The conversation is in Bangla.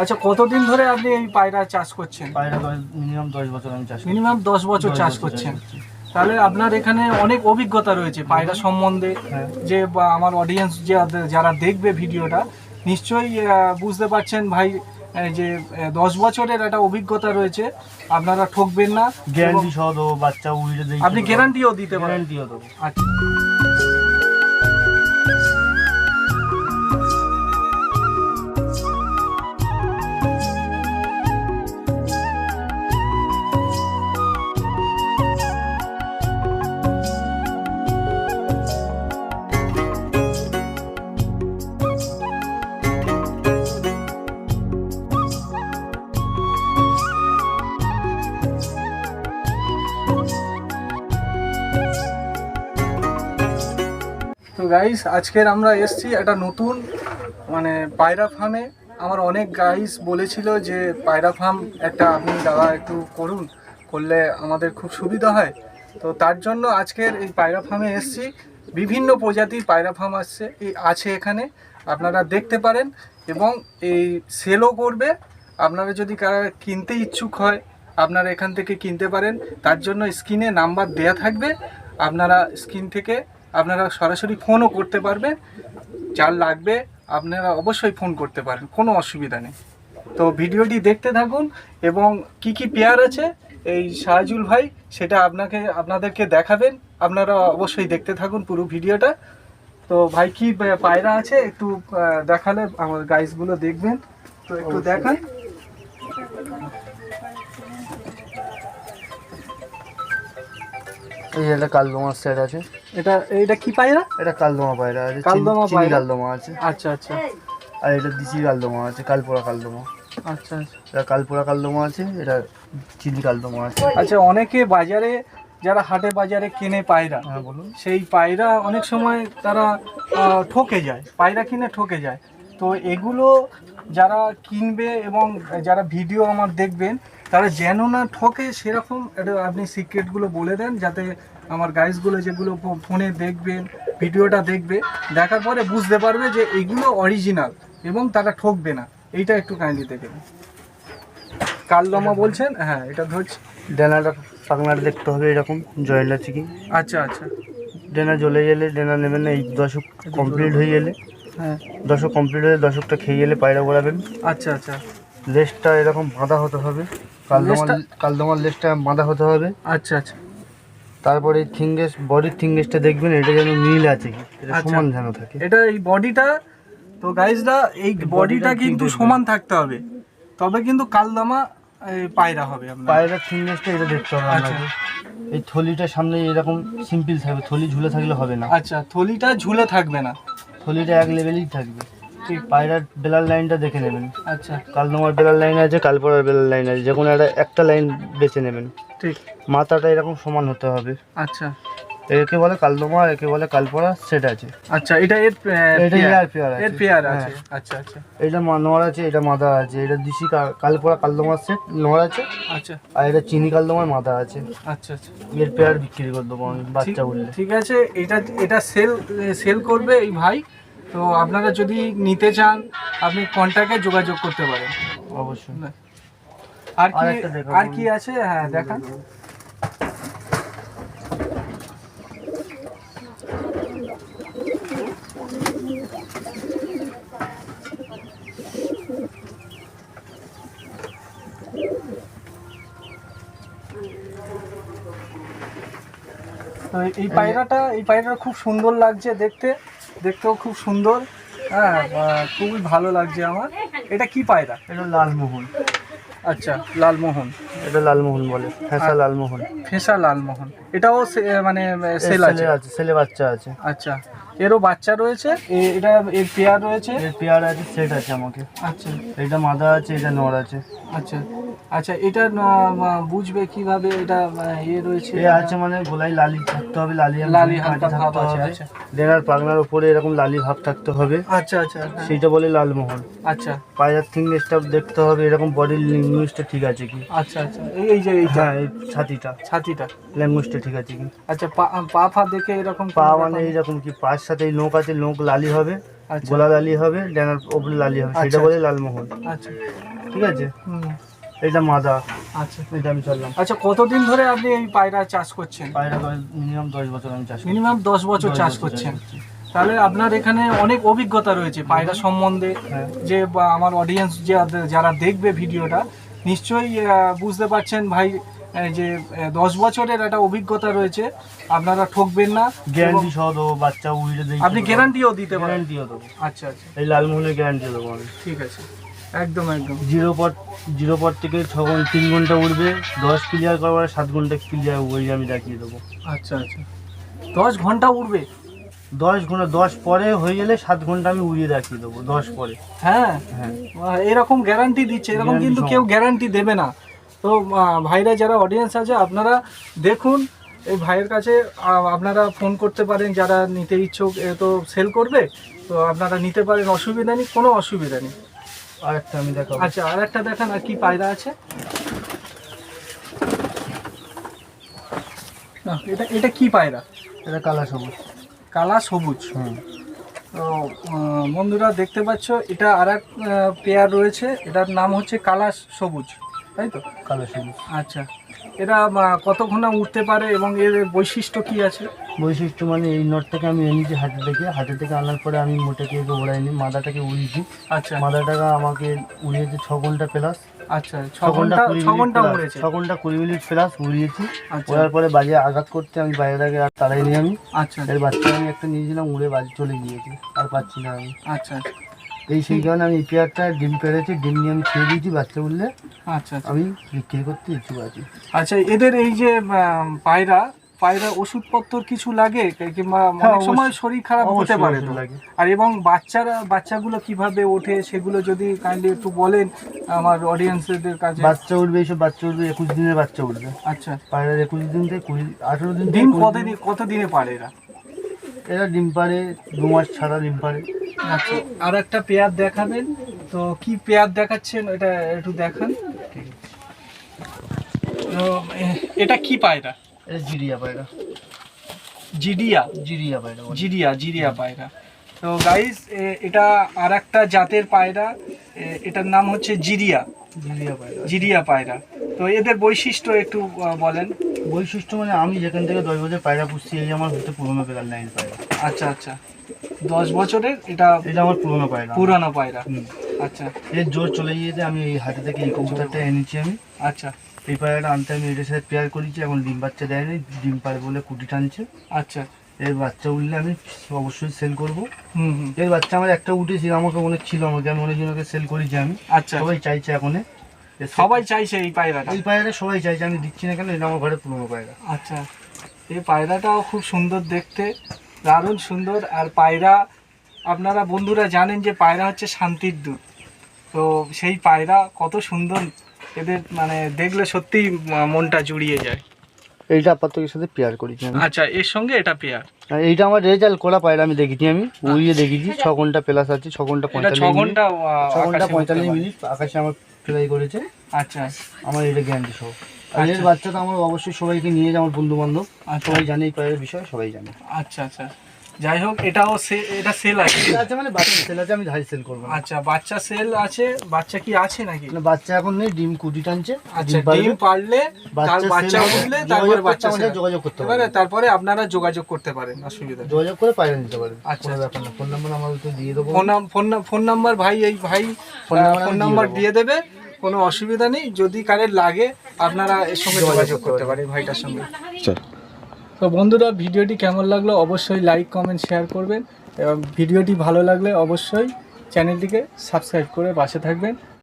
আচ্ছা কতদিন ধরে আপনি এই পায়রা চাষ করছেন? পায়রা মিনিমাম দশ বছর আমি চাষ মিনিমাম দশ বছর চাষ করছেন। তাহলে আপনার এখানে অনেক অভিজ্ঞতা রয়েছে পায়রা সম্বন্ধে। হ্যাঁ। যে বা আমার অডিয়েন্স যে যারা দেখবে ভিডিওটা নিশ্চয়ই বুঝতে পারছেন ভাই যে দশ বছরের একটা অভিজ্ঞতা রয়েছে। আপনারা ঠকবেন না। গ্যারান্টি সহ দেবো বাচ্চা আপনি গ্যারান্টিও দিতে পারেন। গ্যারান্টিও দেবো। আচ্ছা। তো গাইস আজকের আমরা এসছি একটা নতুন মানে পায়রা ফার্মে আমার অনেক গাইস বলেছিল যে, পায়রা ফার্ম একটা আপনি দাদা একটু করুন, করলে আমাদের খুব সুবিধা হয়। তো তার জন্য আজকের এই পায়রা ফার্মে এসছি। বিভিন্ন প্রজাতির পায়রা ফার্ম আসছে আছে এখানে, আপনারা দেখতে পারেন। এবং এই সেলও করবে। আপনারা যদি কারা কিনতে ইচ্ছুক হয়, আপনারা এখান থেকে কিনতে পারেন। তার জন্য স্ক্রিনে নাম্বার দেয়া থাকবে। আপনারা স্ক্রিন থেকে আপনারা সরাসরি ফোনও করতে পারবেন। যার লাগবে আপনারা অবশ্যই ফোন করতে পারেন কোনো অসুবিধা নেই। তো ভিডিওটি দেখতে থাকুন এবং কি কি পেয়ার আছে এই শাহজুল ভাই সেটা আপনাকে আপনাদেরকে দেখাবেন। আপনারা অবশ্যই দেখতে থাকুন পুরো ভিডিওটা। তো ভাই কি পায়রা আছে? একটু দেখালে আমার গাইসগুলো দেখবেন। তো একটু দেখান। এই একটা কালদমা সেট আছে। এটা এটা কি পায়রা? এটা কালদমা পায়রা আছে কালদমা পায়রা? কালদমা আছে। আচ্ছা আচ্ছা। আর এটা দিশি কালদমা আছে কালপোড়া কালদমা। আচ্ছা আচ্ছা। এটা কালপোড়া কালদমা আছে এটা চিনি কালদমা আছে। আচ্ছা অনেকে বাজারে যারা হাটে বাজারে কেনে পায়রা হ্যাঁ বলুন। সেই পায়রা অনেক সময় তারা ঠকে যায় পায়রা কিনে ঠকে যায়। তো এগুলো যারা কিনবে এবং যারা ভিডিও আমার দেখবেন তারা যেন না ঠকে সেরকম একটা আপনি সিক্রেটগুলো বলে দেন যাতে আমার গাইসগুলো যেগুলো ফোনে দেখবেন ভিডিওটা দেখবে দেখার পরে বুঝতে পারবে যে এগুলো অরিজিনাল এবং তারা ঠকবে না। এইটা একটু কাইন্ডলি দেখবেন কালদমা বলছেন? হ্যাঁ এটা ধরছি। ডেনাটা পাকনাটা দেখতে হবে এরকম জয়েন্ট আছে কি আচ্ছা আচ্ছা। ডেনা জ্বলে গেলে ডেনা নেবেন না এই দশক কমপ্লিট হয়ে গেলে। হ্যাঁ। দশক কমপ্লিট হয়ে দশকটা খেয়ে গেলে পায়রা বলাবেন আচ্ছা আচ্ছা। লেজটা এরকম বাঁধা হতে হবে। কালদমার? কালদমার লেজটা বাঁধা হতে হবে। আচ্ছা আচ্ছা। তারপরে থিঙ্গেস বডির থিঙ্গেসটা দেখবেন এটা যেন মিল আছে এটা আচ্ছা। সমান যেন থাকে। এটা এই বডিটা তো গাইজরা এই বডিটা কিন্তু সমান থাকতে হবে। তবে কিন্তু কালদামা এই, পায়রা হবে আপনার। পায়রার থিঙ্গেসটা এটা দেখতে হবে আচ্ছা। আপনাকে। এই থলিটার সামনে এরকম সিম্পল থাকবে থলি ঝুলে থাকলে হবে না। আচ্ছা থলিটা ঝুলে থাকবে না। থলিটা এক লেভেলই থাকবে। ঠিক পায়রার বেলার লাইনটা দেখে নেবেন। আচ্ছা। কালদমার বেলার লাইন আছে কালপড়ার বেলার লাইন আছে যে কোনো একটা একটা লাইন বেছে নেবেন। ঠিক। মাথাটা এরকম সমান হতে হবে। আচ্ছা। একে বলে কালদমা একে বলে কালপড়া সেট আছে। আচ্ছা এটা এর এটা এর পেয়ার আছে। এর পেয়ার হ্যাঁ। আছে। আচ্ছা আচ্ছা। এটা আছে এটা মাদা আছে এটা দিশি কালপড়া কালদমার সেট নোয়ার আছে আচ্ছা। আর এটা চিনি কালদমার মাদা আছে। আচ্ছা আচ্ছা। এর পেয়ার বিক্রি করে দেবো আমি বাচ্চা বললে। ঠিক আছে এটা এটা সেল সেল করবে এই ভাই। তো আপনারা যদি নিতে চান আপনি কন্ট্যাক্টে যোগাযোগ করতে পারেন। অবশ্যই। আর কি আর কি আছে? হ্যাঁ দেখান। তো এই পায়রাটা এই পায়রাটা খুব সুন্দর লাগছে দেখতে। দেখতেও খুব সুন্দর হ্যাঁ খুবই ভালো লাগছে আমার। এটা কি পায়রা? এটা লালমোহন। আচ্ছা লালমোহন। এটা লালমোহন বলে ফ্যাসা লালমোহন। ফেসা লালমোহন। এটাও সে- মানে সেল আছে? ছেলে বাচ্চা আছে। আচ্ছা এরও বাচ্চা রয়েছে? এটা এর পেয়ার রয়েছে? এর পেয়ার আছে সেট আছে আমাকে। আচ্ছা। এটা মাদা আছে এটা নর আছে। আচ্ছা। আচ্ছা এটা বুঝবে কীভাবে এটা ইয়ে রয়েছে? এ আছে মানে গোলাই লালি থাকতে হবে লালি লালি হালকা ভাব আছে, হবে আচ্ছা। ডেনার পাগনার উপরে এরকম লালি ভাব থাকতে হবে। আচ্ছা আচ্ছা হ্যাঁ। সেইটা বলে লালমোহন। আচ্ছা। পায়রার থিংনেসটা দেখতে হবে এরকম বডির ল্যাঙ্গুয়েজটা ঠিক আছে কি? আচ্ছা আচ্ছা। এই এই যে এইটা। হ্যাঁ এই ছাতিটা। ছাতিটা। ল্যাঙ্গুয়েজটা ঠিক আছে কি? আচ্ছা পা পা ফা দেখে এরকম পা মানে? এইরকম কি? পায়ের সাথে এই নোক আছে নোক লালি হবে আচ্ছা। গোলা লালি হবে ডানার ওপরে লালি হবে সেটা আচ্ছা। বলে লালমোহন। আচ্ছা। ঠিক আছে? হুম। এটা মাদা। আচ্ছা। এটা আমি চললাম। আচ্ছা কতদিন ধরে আপনি এই পায়রা চাষ করছেন? পায়রা মিনিমাম দশ বছর আমি চাষ মিনিমাম দশ বছর চাষ করছেন। তাহলে আপনার এখানে অনেক অভিজ্ঞতা রয়েছে পায়রা সম্বন্ধে। হ্যাঁ। যে বা আমার অডিয়েন্স যে যারা দেখবে ভিডিওটা নিশ্চয়ই বুঝতে পারছেন ভাই যে দশ বছরের একটা অভিজ্ঞতা রয়েছে। আপনারা ঠকবেন না। গ্যারান্টি সহ দেবো বাচ্চা উড়ে আপনি গ্যারান্টিও দিতে পারেন। গ্যারান্টিও দেবো। আচ্ছা আচ্ছা। এই লালমোহনের গ্যারান্টি দেবো আমি। ঠিক আছে। একদম একদম। জিরো পর জিরো পর থেকে ছ ঘণ্টা তিন ঘণ্টা উঠবে দশ ক্লিয়ার করবার সাত ঘণ্টা ক্লিয়ার ওই আমি দেখিয়ে দেবো। আচ্ছা আচ্ছা। দশ ঘণ্টা উঠবে? দশ ঘণ্টা দশ পরে হয়ে গেলে সাত ঘণ্টা আমি উড়িয়ে দেখিয়ে দেবো দশ পরে। হ্যাঁ? হ্যাঁ। এরকম গ্যারান্টি দিচ্ছে এরকম কিন্তু কেউ গ্যারান্টি দেবে না। তো ভাইরা যারা অডিয়েন্স আছে আপনারা দেখুন এই ভাইয়ের কাছে আপনারা ফোন করতে পারেন যারা নিতে ইচ্ছুক এ তো সেল করবে তো আপনারা নিতে পারেন অসুবিধা নেই কোনো অসুবিধা নেই। আর একটা আমি দেখাবো। আচ্ছা আর একটা দেখান আর কি পায়রা আছে। না, এটা এটা কি পায়রা? এটা কালা সবুজ। কালা সবুজ? হুম। তো বন্ধুরা দেখতে পাচ্ছ এটা আর এক পেয়ার রয়েছে। এটার নাম হচ্ছে কালা সবুজ তাই তো? কালা সবুজ। আচ্ছা। এরা আহ, কতক্ষণ উঠতে পারে এবং এর বৈশিষ্ট্য কি আছে? বৈশিষ্ট্য মানে এই নটটাকে আমি এনেছি হাটে থেকে হাটে থেকে আনার পরে আমি মোটাকে একে ওড়াইনি মাদাটাকে উড়িয়েছি। আচ্ছা। মাদাটাকে আমাকে উড়িয়েছে ছ ঘণ্টা প্লাস আচ্ছা ছ ঘণ্টা কুড়ি ছ মিনিট ঘণ্টা ছ ঘণ্টা কুড়ি মিনিট প্লাস উড়িয়েছি। আচ্ছা। ওড়ার পরে বাজে আঘাত করতে আমি বাইরেটাকে আর তাড়াইনি আমি। আচ্ছা। এর বাচ্চা আমি একটা নিয়েছিলাম উড়ে বাড়ি চলে গিয়েছে। আর পাচ্ছি না আমি। আচ্ছা আচ্ছা। এই সেই কারণে আমি পেয়ারটা ডিম পেরেছি ডিম নিয়ে আমি খেয়ে দিয়েছি বাচ্চা উঠলে আচ্ছা আচ্ছা। আমি বিক্রি করতে ইচ্ছুক আছি। আচ্ছা এদের এই যে পায়রা পায়রা ওষুধপত্র কিছু লাগে? কিংবা হ্যাঁ, অনেক সময় শরীর খারাপ হতে পারে তো। আর এবং বাচ্চারা বাচ্চাগুলো কীভাবে ওঠে সেগুলো যদি কাইন্ডলি একটু বলেন আমার অডিয়েন্সদের কাছে। বাচ্চা উঠবে এইসব বাচ্চা উঠবে একুশ দিনের বাচ্চা উঠবে। আচ্ছা। পায়রার একুশ দিন থেকে কুড়ি আঠেরো দিন দিন কত দিনে পারে এরা? এরা ডিম পারে দু মাস ছাড়া ডিম পারে আচ্ছা আর একটা পেয়ার দেখাবেন। তো কি পেয়ার দেখাচ্ছেন এটা একটু দেখান। তো, এটা কি পায়রা? এটা জিরিয়া পায়রা। জিডিয়া জিরিয়া পায়রা। জিরিয়া জিরিয়া পায়রা। তো গাইস এটা আর একটা জাতের পায়রা। এটার নাম হচ্ছে জিরিয়া। জিরিয়া পায়রা। জিরিয়া পায়রা। তো এদের বৈশিষ্ট্য একটু বলেন। বৈশিষ্ট্য মানে আমি যেখান থেকে দশ বছর পায়রা পুষছি এই আমার হচ্ছে পুরোনো পেলার লাইন পায়রা। আচ্ছা আচ্ছা। দশ বছরের? এটা এটা আমার পুরোনো পায়রা। পুরানো পায়রা। আচ্ছা। এর জোর চলে গিয়েছে আমি এই হাতে থেকে এই কবুতরটা এনেছি আমি। আচ্ছা। এই পায়রাটা আনতে আমি এটার সাথে পেয়ার করেছি এখন ডিম বাচ্চা দেয়নি ডিম পারে বলে কুটি টানছে। আচ্ছা। এর বাচ্চা উঠলে আমি অবশ্যই সেল করব। এর বাচ্চা আমার একটা উঠেছিল আমাকে অনেক ছিল আমাকে আমি অনেক জনকে সেল করেছি আমি। আচ্ছা। সবাই চাইছে এখন সবাই চাইছে এই পায়রাটা? এই পায়রাটা সবাই চাইছে আমি দিচ্ছি না কেন এটা আমার ঘরে পুরোনো পায়রা। আচ্ছা। এই পায়রাটাও খুব সুন্দর দেখতে। দারুণ সুন্দর আর পায়রা আপনারা বন্ধুরা জানেন যে পায়রা হচ্ছে শান্তির দূত তো সেই পায়রা কত সুন্দর এদের মানে দেখলে সত্যিই মনটা জুড়িয়ে যায়। এইটা আপাতত সাথে পেয়ার করেছি আমি? আচ্ছা এর সঙ্গে এটা পেয়ার এইটা আমার রেজাল্ট করা পায়রা আমি দেখেছি আমি। উড়িয়ে দেখেছি ছ ঘণ্টা প্লাস আছে ছ ঘণ্টা পঁয়তাল্লিশ ঘণ্টা ছ ঘণ্টা পঁয়তাল্লিশ মিনিট আকাশে আমার ফ্লাই করেছে। আচ্ছা। আমার এটা গ্যারান্টি সহ। এর আচ্ছা। বাচ্চা তো আমার অবশ্যই সবাইকে নিয়ে যায় আমার বন্ধু বান্ধব। আচ্ছা। সবাই জানে এই পায়ের বিষয়ে সবাই জানে। আচ্ছা আচ্ছা। যাই হোক এটাও এটা সেল আছে। আচ্ছা মানে বাচ্চা সেল আছে আমি ধাই সেল করব। আচ্ছা বাচ্চা সেল আছে বাচ্চা কি আছে নাকি? বাচ্চা এখন নেই ডিম কুটি টানছে আচ্ছা ডিম পারলে বাচ্চা উঠলে তারপরে বাচ্চা আমাদের যোগাযোগ করতে পারে তারপরে আপনারা যোগাযোগ করতে পারেন অসুবিধা যোগাযোগ করে পায়রা নিতে পারেন আচ্ছা, কোনো আচ্ছা। ব্যাপার না। ফোন নাম্বার আমার তো দিয়ে দেবো। ফোন ফোন ফোন নাম্বার ভাই এই ভাই ফোন নাম্বার দিয়ে দেবে। কোনো অসুবিধা নেই। যদি কারের লাগে আপনারা এর সঙ্গে যোগাযোগ করতে পারেন ভাইটার সঙ্গে। তো বন্ধুরা ভিডিওটি কেমন লাগল অবশ্যই লাইক কমেন্ট শেয়ার করবেন। এবং ভিডিওটি ভালো লাগলে অবশ্যই চ্যানেলটিকে সাবস্ক্রাইব করে পাশে থাকবেন।